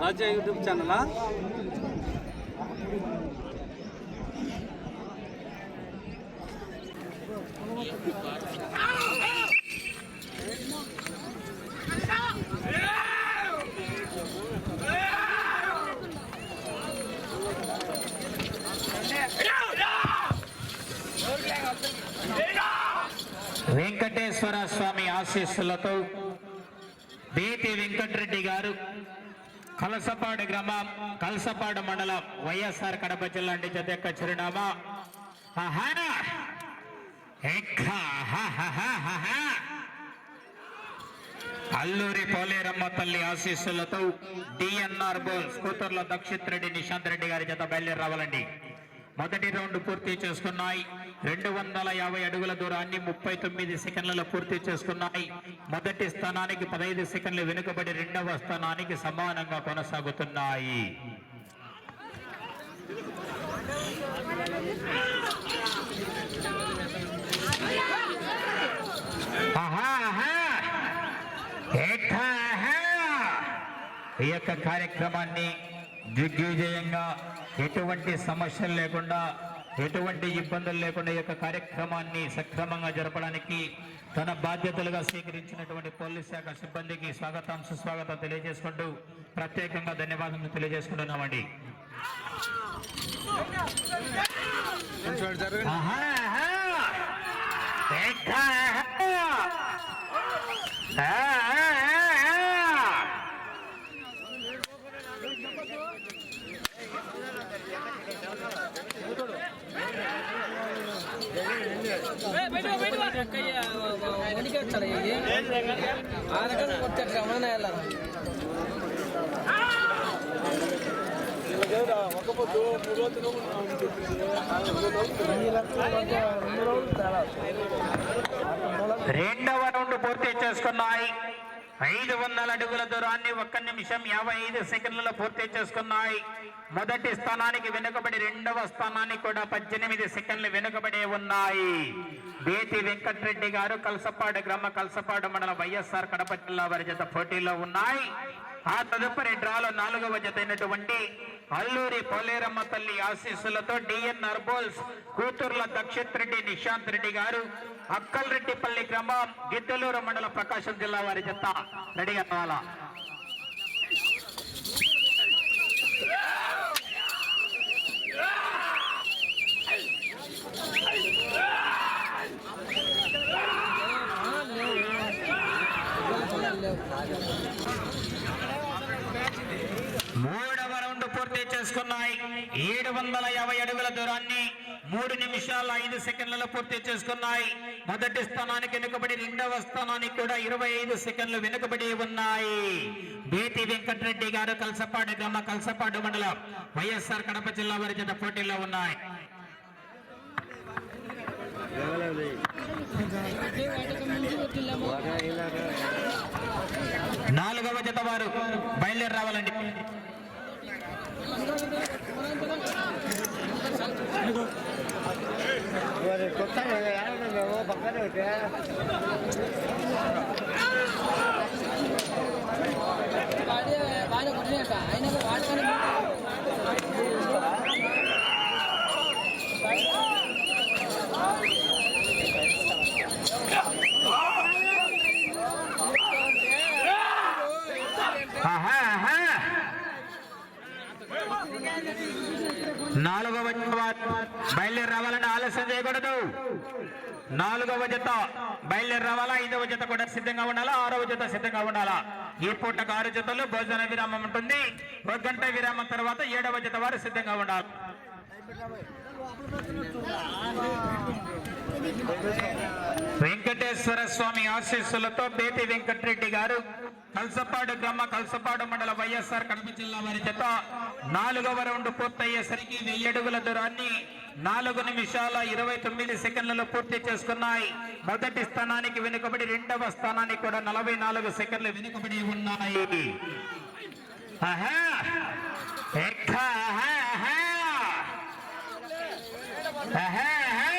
రాజా YouTube ఛానలా? Venkateswara Swamy ఆశీస్సులతో BP Venkatareddy గారు కలసపాడు గ్రామం కలసపాడు మండలం వైఎస్ఆర్ కడప జిల్లా నుంచి జత చిరునామా. అల్లూరి పోలేరమ్మ తల్లి ఆశీస్సులతో డిఎన్ఆర్ బోల్స్ కూతుర్ల దక్షిత్ రెడ్డి నిశాంత్ రెడ్డి గారి జత బయలుదేరి రావాలండి. మొదటి రౌండ్ పూర్తి చేస్తున్నాయి రెండు వందల యాభై అడుగుల దూరాన్ని ముప్పై తొమ్మిది సెకండ్లలో పూర్తి చేసుకున్నాయి. మొదటి స్థానానికి పదహైదు సెకండ్లు వెనుకబడి రెండవ స్థానానికి సమానంగా కొనసాగుతున్నాయి. ఈ యొక్క కార్యక్రమాన్ని దిగ్విజయంగా ఎటువంటి సమస్యలు లేకుండా ఎటువంటి ఇబ్బందులు లేకుండా ఈ యొక్క కార్యక్రమాన్ని సక్రమంగా జరపడానికి తన బాధ్యతలుగా స్వీకరించినటువంటి పోలీస్ శాఖ సిబ్బందికి స్వాగతం సుస్వాగతం తెలియజేసుకుంటూ ప్రత్యేకంగా ధన్యవాదాలు తెలియజేసుకుంటున్నామండి. ఆహా, ఆహా. ఏకా, ఆహా. ఆ, ఆ, ఆ, ఆ. వణికేస్తాడు ఇది ఆ రకంగా కొట్టాడు రమణ వెళ్ళాలి రెండవ రౌండ్ పూర్తి చేసుకున్నాయి. ఐదు వందల అడుగుల దూరాన్ని ఒక్క నిమిషం యాభై ఐదు సెకండ్లలో పూర్తి చేసుకున్నాయి. మొదటి స్థానానికి వెనుకబడి రెండవ స్థానానికి కూడా పద్దెనిమిది సెకండ్లు వెనుకబడి ఉన్నాయి. బేతి వెంకటరెడ్డి గారు కలసపాడు గ్రామ కలసపాడు మండలం వైఎస్ఆర్ కడప జిల్లా వారి జత పోటీలో ఉన్నాయి. ఆ తదుపరి డ్రాలో నాలుగవ జత అయినటువంటి అల్లూరి పోలేరమ్మ తల్లి ఆశీస్సులతో డిఎన్ బోల్స్ కూతుర్ల దక్షిత్ రెడ్డి నిశాంత్ రెడ్డి గారు అక్కల్ రెడ్డిపల్లి గ్రామం గిద్దలూరు మండలం ప్రకాశం జిల్లా వారి జత రెడీ కావాలా మూడవ రౌండ్ పూర్తి చేసుకున్నాయి ఏడు వందల యాభై అడుగుల దూరాన్ని మూడు నిమిషాల ఐదు సెకండ్లలో పూర్తి చేసుకున్నాయి. మొదటి స్థానానికి వెనుకబడి రెండవ స్థానానికి కూడా ఇరవై ఐదు సెకండ్లు వెనుకబడి ఉన్నాయి. బేతి వెంకటరెడ్డి గారు కలసపాడు గ్రామ కలసపాడు మండలం వైఎస్ఆర్ కడప జిల్లా వారి జత పోటీలో ఉన్నాయి. నాలుగవ జత వారు బయలుదేరి రావాలండి. ஒரு கொத்தாங்க யாரும் பக்கத்தில் விட்டு வாடகை வாடகை கொடுத்துருக்கா ஐநூறு வாடகை నాలుగవ బయలుదేరి రావాలని ఆలస్యం చేయకూడదు. నాలుగవ జత బయలుదేరి రావాలా ఐదవ జత కూడా సిద్ధంగా ఉండాలా? ఆరవ జత సిద్ధంగా ఉండాలా? ఈ పూటకు ఆరు జతలు భోజన విరామం ఉంటుంది. ఒక గంట విరామం తర్వాత ఏడవ జత వారు సిద్ధంగా ఉండాలి. వెంకటేశ్వర స్వామి ఆశీస్సులతో బేపి వెంకటరెడ్డి గారు కల్సపాడు గ్రామ కల్సపాడు మండల వైఎస్ఆర్ కడప జిల్లా వారి చేత నాలుగవ రౌండ్ పూర్తయ్యేసరికి వెయ్యి అడుగుల దూరాన్ని నాలుగు నిమిషాల ఇరవై తొమ్మిది సెకండ్లలో పూర్తి చేసుకున్నాయి. మొదటి స్థానానికి వెనుకబడి రెండవ స్థానానికి కూడా నలభై నాలుగు సెకండ్లు వెనుకబడి ఉన్నాయి. ఆహా! ఎక్కా! ఆహా! ఆహా! ఆహా! ఆహా!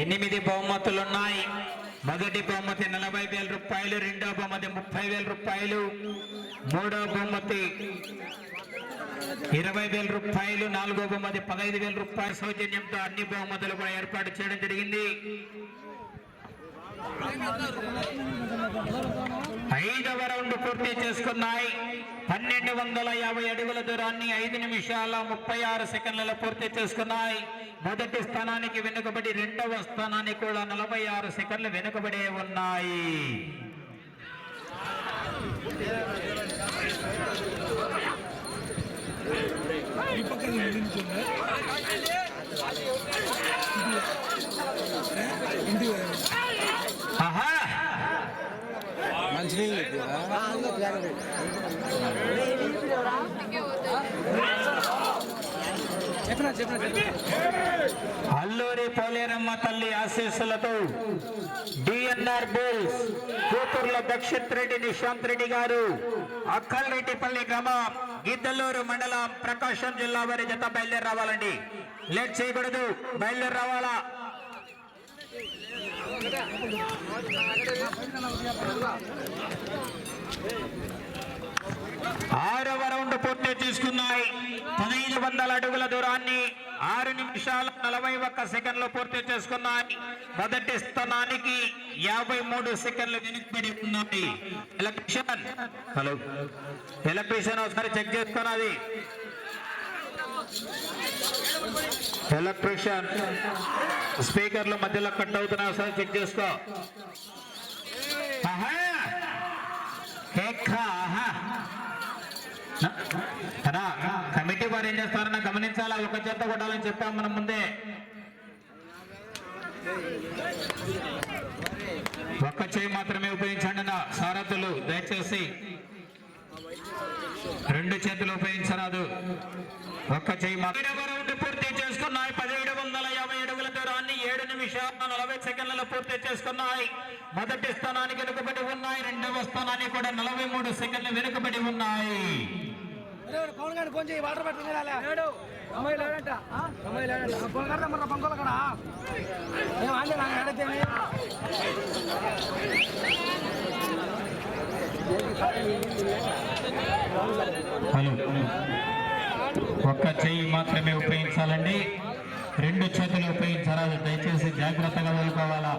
ఎనిమిది బహుమతులున్నాయి. మొదటి బహుమతి నలభై వేల రూపాయలు రెండో బహుమతి ముప్పై వేల రూపాయలు మూడో బహుమతి ఇరవై వేల రూపాయలు నాలుగో బహుమతి పదహైదు వేల రూపాయల. సౌజన్యంతో అన్ని బహుమతులు కూడా ఏర్పాటు చేయడం జరిగింది. ఐదవ రౌండ్ పూర్తి చేసుకున్నాయి. పన్నెండు వందల యాభై అడుగుల దూరాన్ని ఐదు నిమిషాల ముప్పై ఆరు సెకండ్లలో పూర్తి చేసుకున్నాయి. మొదటి స్థానానికి వెనుకబడి రెండవ స్థానానికి కూడా నలభై ఆరు సెకండ్లు వెనుకబడే ఉన్నాయి. ఇంటి మంచినీళ్ళు అల్లూరి పోలేరమ్మ తల్లి ఆశీస్సులతో డిఎన్ఆర్ బోల్స్ కూతుర్ల దక్షిత్ రెడ్డి నిశాంత్ రెడ్డి గారు అక్కల్రెడ్డిపల్లి గ్రామం గిద్దలూరు మండలం ప్రకాశం జిల్లా వారి జత బయలుదేరి రావాలండి. లేట్ చేయకూడదు బయలుదేరి రావాలా? ఆరవ రౌండ్ పూర్తి చేసుకున్నాయి పదహైదు వందల అడుగుల దూరాన్ని ఆరు నిమిషాల నలభై ఒక్క సెకండ్లు పూర్తి చేసుకున్నాయి. మొదటి స్థానానికి యాభై మూడు సెకండ్లు వెనుకబడి ఉన్నాయి. ఎలక్ట్రిషియన్. హలో. ఎలక్ట్రిషియన్ ఒకసారి చెక్ చేసుకున్నది. ఎలక్ట్రిషియన్ స్పీకర్లు మధ్యలో కట్ అవుతున్నా ఒకసారి చెక్ చేసుకో. కమిటీ వారు ఏం చేస్తారన్నా గమనించాలా? ఒక చెత్త కొట్టాలని చెప్పాం మనం ముందే. ఒక్క చేయి మాత్రమే ఉపయోగించండి నా సారథులు దయచేసి. రెండు చేతులు ఉపయోగించరాదు. ఒక్క చేయి మాత్రం రౌండ్ పూర్తి చేసుకున్నాయి. పదిహేడు వందల యాభై అడుగుల దూరాన్ని ఏడు నిమిషాల నలభై సెకండ్లలో పూర్తి చేసుకున్నాయి. మొదటి స్థానానికి వెనుకబడి ఉన్నాయి. రెండవ స్థానానికి కూడా నలభై మూడు సెకండ్లు వెనుకబడి ఉన్నాయి. పవన్ హలో ఒక్క చెయ్యి మాత్రమే ఉపయోగించాలండి. రెండు చేతులు ఉపయోగించరాదు దయచేసి జాగ్రత్తగా వెళ్ళుకోవాలా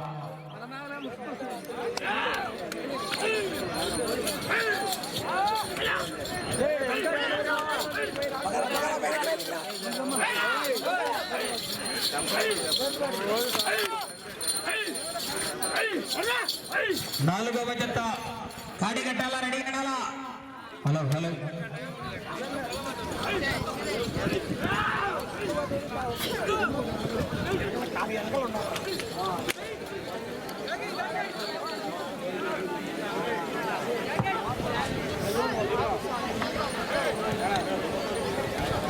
నాలుగవ జత. కాడి కట్టాలా రెడీ కట్టాలా హలో హలో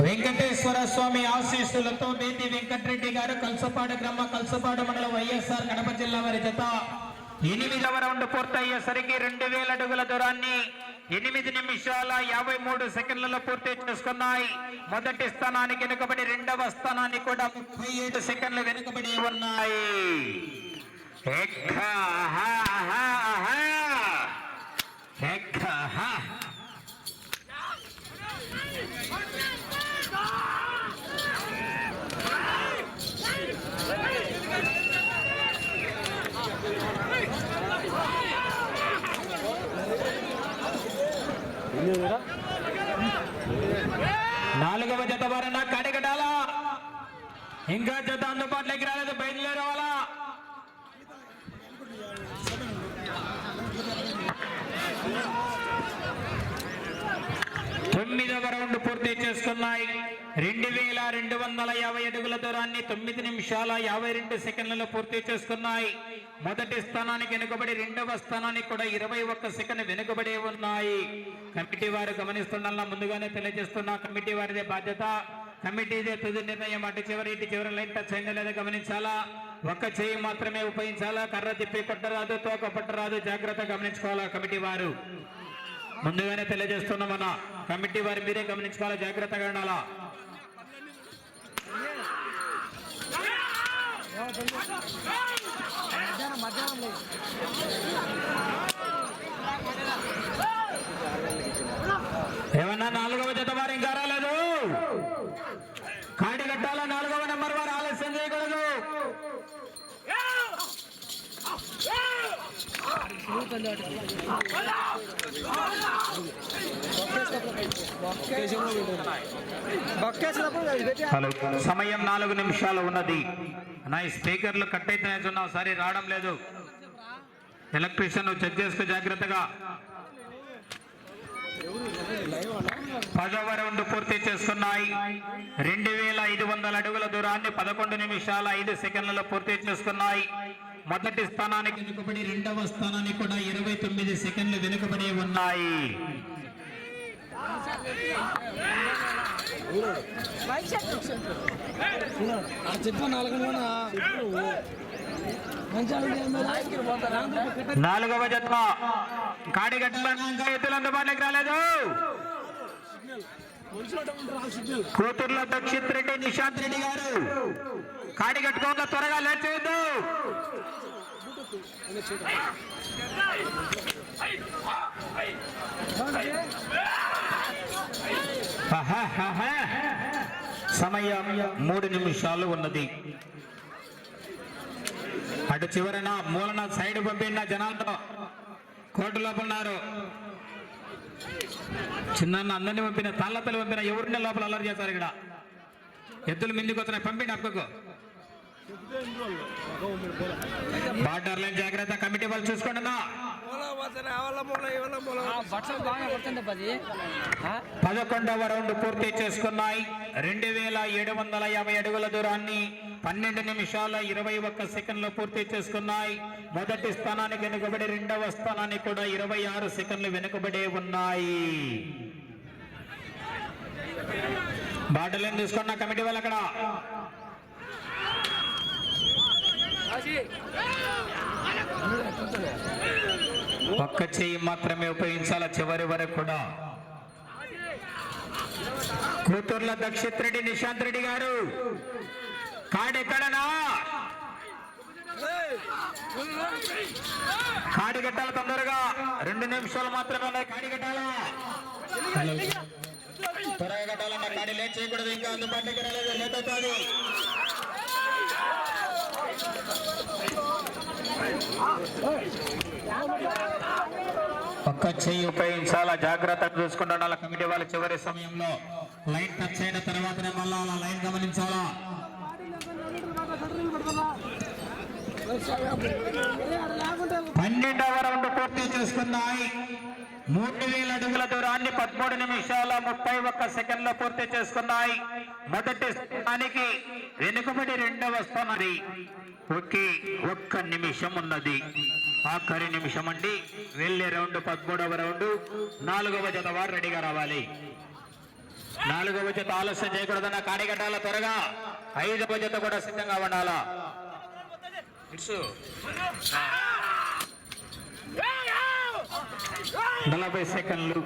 వెంకటేశ్వర స్వామి ఆశీస్సులతో బేతి వెంకటరెడ్డి గారు కల్సపాడు గ్రామ కల్సపాడు మండలం వైఎస్ఆర్ కడప జిల్లా వారి జత ఎనిమిదవ రౌండ్ పూర్తయ్యేసరికి రెండు వేల అడుగుల దూరాన్ని ఎనిమిది నిమిషాల యాభై మూడు సెకండ్లలో పూర్తి చేసుకున్నాయి మొదటి స్థానానికి వెనుకబడి రెండవ స్థానాన్ని కూడా ముప్పై ఏడు సెకండ్లు వెనుకబడి ఉన్నాయి ఎక్క హా, హా, హా. ఎక్క హా. నాలుగవ జత వరణ కడగడాలా ఇంకా జత అందుబాటులోకి రాలేదు బయలుదేరవాలా? తొమ్మిదవ రౌండ్ పూర్తి చేసుకున్నాయి. రెండు వేల రెండు వందల యాభై అడుగుల దూరాన్ని తొమ్మిది నిమిషాల యాభై రెండు సెకండ్లలో పూర్తి చేసుకున్నాయి. మొదటి స్థానానికి వెనుకబడి రెండవ స్థానానికి కూడా ఇరవై ఒక్క సెకండ్ వెనుకబడి ఉన్నాయి. కమిటీ వారు గమనిస్తుండల్లా ముందుగానే తెలియజేస్తున్న కమిటీ వారిదే బాధ్యత. కమిటీదే తుది నిర్ణయం. అటు చివరి ఇటు చివరి లైన్ టచ్ అయిందో లేదో గమనించాలా? ఒక్క చేయి మాత్రమే ఉపయోగించాలా? కర్ర తిప్పి కొట్టరాదు తోక పట్టరాదు. జాగ్రత్త గమనించుకోవాలా కమిటీ వారు? ముందుగానే తెలియజేస్తున్నాం మన కమిటీ వారి మీరే గమనించుకోవాలా? జాగ్రత్తగా ఉండాలా? మధ్యాహ్నం మధ్యాహ్నం లేదు ఏమన్నా నాలుగవ జత వారు ఇంకా రాలేదు కాడి కట్టాల నాలుగవ నెంబర్ వారు ఆలస్యం చేయకూడదు బొక్కేసినప్పుడు ఇది పెట్టి హలో. సమయం నాలుగు నిమిషాలు ఉన్నది. నా ఈ స్పీకర్లు కట్ అయితే చూన్నా సరే రావడం లేదు. ఎలక్ట్రీషియన్ చెక్ చేసుకో జాగ్రత్తగా. పదవ రౌండ్ పూర్తి చేసుకున్నాయి. రెండు వేల ఐదు వందల అడుగుల దూరాన్ని పదకొండు నిమిషాల ఐదు సెకండ్లలో పూర్తి చేసుకున్నాయి. మొదటి స్థానానికి వెనుకబడి రెండవ స్థానానికి కూడా ఇరవై తొమ్మిది సెకండ్లు వెనుకబడి ఉన్నాయి. నాలుగవ జన్మ కాడిగట్ల ఎత్తులు అందుబాటులోకి రాలేదు. కూతుర్ల దక్షిత్ రెడ్డి నిశాంత్ రెడ్డి గారు. కాడి కట్టుకోక త్వరగా లేచేయద్దు. ఆహాహాహా. సమయం మూడు నిమిషాలు ఉన్నది. అటు చివరన మూలన సైడ్ పంపిన జనాలతో కోర్టు లోపల ఉన్నారు. చిన్న అందరినీ పంపిన తాళ్ళతలు పంపిన ఎవరిని లోపల అల్లరి చేస్తారు ఇక్కడ? ఎద్దులు మిందికి వస్తున్నాయి పంపిండి అక్కకు. బార్డర్ లైన్ జాగ్రత్త కమిటీ వాళ్ళు చూసుకోండి పదకొండవ రౌండ్ పూర్తి చేసుకున్నాయి. రెండు వేల ఏడు వందల యాభై అడుగుల దూరాన్ని పన్నెండు నిమిషాల ఇరవై ఒక్క సెకండ్లు పూర్తి చేసుకున్నాయి. మొదటి స్థానానికి వెనుకబడి రెండవ స్థానానికి కూడా ఇరవై ఆరు సెకండ్లు వెనుకబడే ఉన్నాయి. బాటలేం తీసుకున్న కమిటీ వాళ్ళు అక్కడ? ఒక్క చెయ్యి మాత్రమే ఉపయోగించాల చివరి వరకు కూడా? కూతుర్ల దక్షిత్ రెడ్డి నిశాంత్ రెడ్డి గారు. కాడెక్కడనా కాడి కట్టాల తొందరగా. రెండు నిమిషాలు మాత్రమే ఉన్నాయి. కాడి కట్టాలా? త్వరగా కట్టాలన్న కాడి లేట్ చేయకూడదు. ఇంకా అందుబాటులోకి రాలేదు. లేట్ అవుతుంది. ఒక్క చెయ్యి ఉపయోగించాలా? జాగ్రత్తగా చూసుకుంటున్నా కమిటీ వాళ్ళ చివరి సమయంలో లైన్ టచ్ అయిన తర్వాతనే మళ్ళా అలా లైన్ గమనించాలా? పన్నెండవ రౌండ్ పూర్తి చేసుకున్నాయి మూడు వేల అడుగుల దూరాన్ని పదమూడు నిమిషాల ముప్పై ఒక్క సెకండ్లో పూర్తి చేసుకున్నాయి మొదటి స్థానానికి వెనుకబడి రెండవ స్థానాన్ని ఒకే ఒక్క నిమిషం ఉన్నది. ఆఖరి నిమిషం అండి. వెళ్ళే రౌండ్ పదమూడవ రౌండ్ నాలుగవ జత వారు రెడీగా రావాలి. నాలుగవ జత ఆలస్యం చేయకూడదన్న కాడిగట్టాల త్వరగా ఐదవ జత కూడా సిద్ధంగా ఉండాలా? నలభై సెకండ్లు.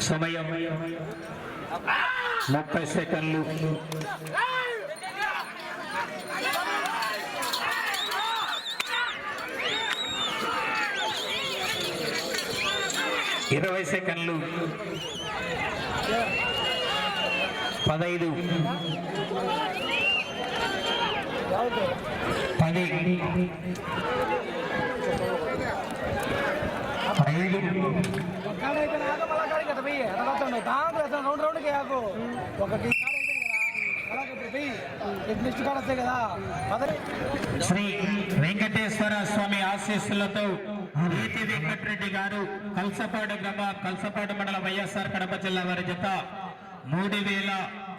సమయం ముప్పై సెకండ్లు. ఇరవై సెకండ్లు. పదైదు. పది. ఐదు శ్రీ వెంకటేశ్వర స్వామి ఆశీస్సులతో నీతి వెంకటరెడ్డి గారు కల్సపాడు గ్రామ కల్సపాడు మండల వైఎస్ఆర్ కడప జిల్లా వారి జత మూడు వేల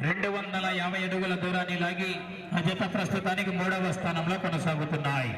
రెండు వందల యాభై అడుగుల దూరాన్ని లాగి ఆ జత ప్రస్తుతానికి మూడవ స్థానంలో కొనసాగుతున్నాయి.